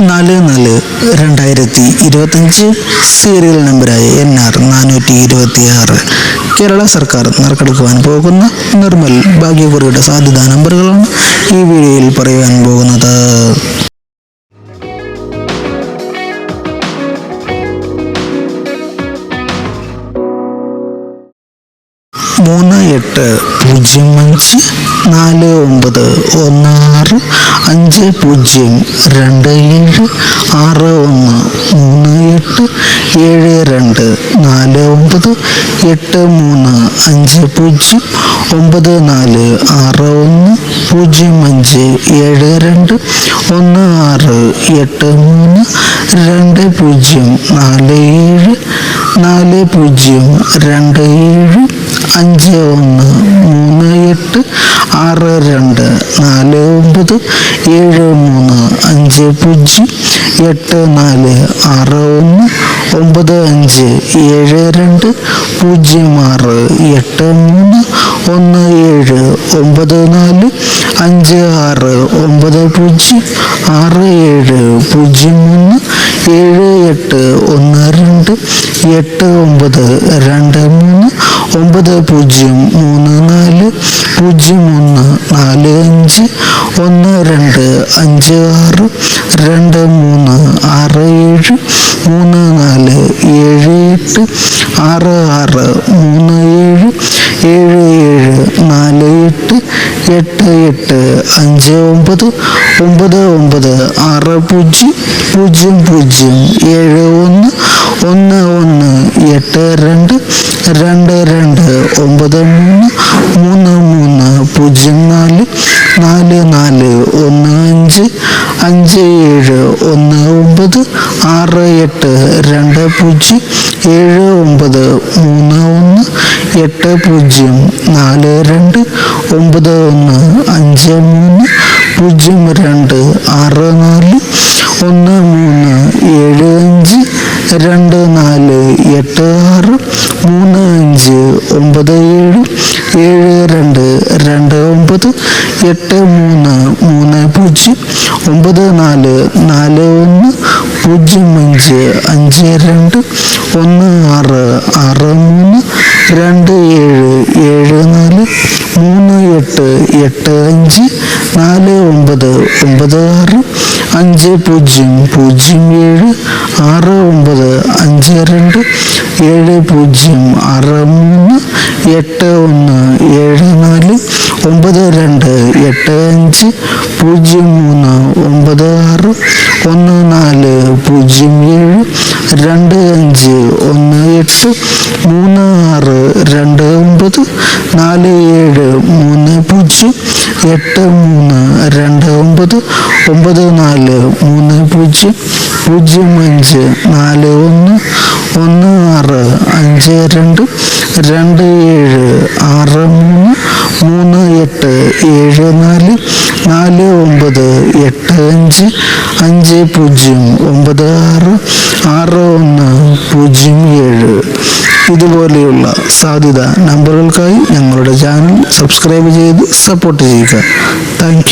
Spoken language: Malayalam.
നാല് നാല് രണ്ടായിരത്തി ഇരുപത്തഞ്ച് സീരിയൽ നമ്പറായ എൻ ആർ നാനൂറ്റി ഇരുപത്തി ആറ് കേരള സർക്കാർ നറുക്കെടുക്കുവാൻ പോകുന്ന നിർമ്മൽ ഭാഗ്യക്കുറിയുടെ സാധ്യതാ നമ്പറുകളാണ് ഈ വീഡിയോയിൽ പറയുവാൻ പോകുന്നത്. മൂന്ന് എട്ട് പൂജ്യം അഞ്ച് നാല് ഒമ്പത് ഒന്ന് ആറ് അഞ്ച് പൂജ്യം രണ്ട് ഏഴ് ആറ് ഒന്ന് മൂന്ന് എട്ട് ഏഴ് രണ്ട് നാല് ഒമ്പത് എട്ട് മൂന്ന് അഞ്ച് പൂജ്യം ഒമ്പത് നാല് ആറ് ഒന്ന് പൂജ്യം അഞ്ച് ഏഴ് രണ്ട് ഒന്ന് ആറ് എട്ട് മൂന്ന് രണ്ട് പൂജ്യം നാല് ഏഴ് നാല് പൂജ്യം രണ്ട് ഏഴ് അഞ്ച് ഒന്ന് മൂന്ന് എട്ട് ആറ് രണ്ട് നാല് ഒമ്പത് ഏഴ് മൂന്ന് അഞ്ച് പൂജ്യം എട്ട് നാല് ആറ് ഒന്ന് ഒമ്പത് അഞ്ച് ഏഴ് രണ്ട് പൂജ്യം ആറ് എട്ട് മൂന്ന് ഒന്ന് ഏഴ് ഒമ്പത് നാല് അഞ്ച് ആറ് ഒമ്പത് പൂജ്യം ആറ് ഏഴ് പൂജ്യം മൂന്ന് ഏഴ് എട്ട് ഒന്ന് രണ്ട് എട്ട് ഒമ്പത് രണ്ട് മൂന്ന് ഒമ്പത് പൂജ്യം മൂന്ന് നാല് പൂജ്യം ഒന്ന് നാല് അഞ്ച് ഒന്ന് രണ്ട് അഞ്ച് ആറ് രണ്ട് മൂന്ന് ആറ് ഏഴ് മൂന്ന് നാല് ഏഴ് എട്ട് ആറ് ആറ് മൂന്ന് ഏഴ് ഏഴ് ഏഴ് എട്ട് എട്ട് അഞ്ച് ഒമ്പത് ഒമ്പത് ഒമ്പത് ആറ് പൂജ്യം പൂജ്യം പൂജ്യം ഏഴ് ഒന്ന് ഒന്ന് ഒന്ന് എട്ട് രണ്ട് രണ്ട് രണ്ട് ഒമ്പത് മൂന്ന് മൂന്ന് മൂന്ന് പൂജ്യം നാല് നാല് നാല് ഒന്ന് അഞ്ച് അഞ്ച് ഏഴ് ഒന്ന് ഒമ്പത് ആറ് എട്ട് രണ്ട് പൂജ്യം ഏഴ് ഒമ്പത് മൂന്ന് ഒന്ന് എട്ട് പൂജ്യം നാല് രണ്ട് ഒമ്പത് ഒന്ന് അഞ്ച് മൂന്ന് പൂജ്യം രണ്ട് ആറ് നാല് ഒന്ന് മൂന്ന് ഏഴ് അഞ്ച് രണ്ട് നാല് എട്ട് ആറ് മൂന്ന് അഞ്ച് ഒമ്പത് ഏഴ് ഏഴ് രണ്ട് രണ്ട് ഒമ്പത് എട്ട് മൂന്ന് മൂന്ന് പൂജ്യം ഒമ്പത് നാല് നാല് ഒന്ന് പൂജ്യം അഞ്ച് അഞ്ച് രണ്ട് ഒന്ന് ആറ് രണ്ട് ഏഴ് ഏഴ് നാല് മൂന്ന് എട്ട് എട്ട് അഞ്ച് നാല് ഒമ്പത് ഒമ്പത് ആറ് അഞ്ച് പൂജ്യം പൂജ്യം ഏഴ് ആറ് ഒമ്പത് അഞ്ച് രണ്ട് ഏഴ് പൂജ്യം ആറ് മൂന്ന് എട്ട് ഒന്ന് ഏഴ് നാല് ഒമ്പത് രണ്ട് എട്ട് അഞ്ച് പൂജ്യം മൂന്ന് ഒമ്പത് ആറ് ഒന്ന് നാല് പൂജ്യം ഏഴ് രണ്ട് അഞ്ച് ഒന്ന് എട്ട് മൂന്ന് ആറ് രണ്ട് ഒമ്പത് നാല് ഏഴ് മൂന്ന് പൂജ്യം എട്ട് മൂന്ന് രണ്ട് ഒമ്പത് ഒമ്പത് നാല് മൂന്ന് പൂജ്യം പൂജ്യം അഞ്ച് നാല് ഒന്ന് ഒന്ന് ആറ് അഞ്ച് രണ്ട് രണ്ട് ഏഴ് ആറ് മൂന്ന് ഏഴ് നാല് നാല് ഒമ്പത് എട്ട് അഞ്ച് അഞ്ച് പൂജ്യം ഒമ്പത് ആറ് ആറ് ഒന്ന് പൂജ്യം ഏഴ്. ഇതുപോലെയുള്ള സാധ്യത നമ്പറുകൾക്കായി ഞങ്ങളുടെ ചാനൽ സബ്സ്ക്രൈബ് ചെയ്ത് സപ്പോർട്ട് ചെയ്യുക. താങ്ക്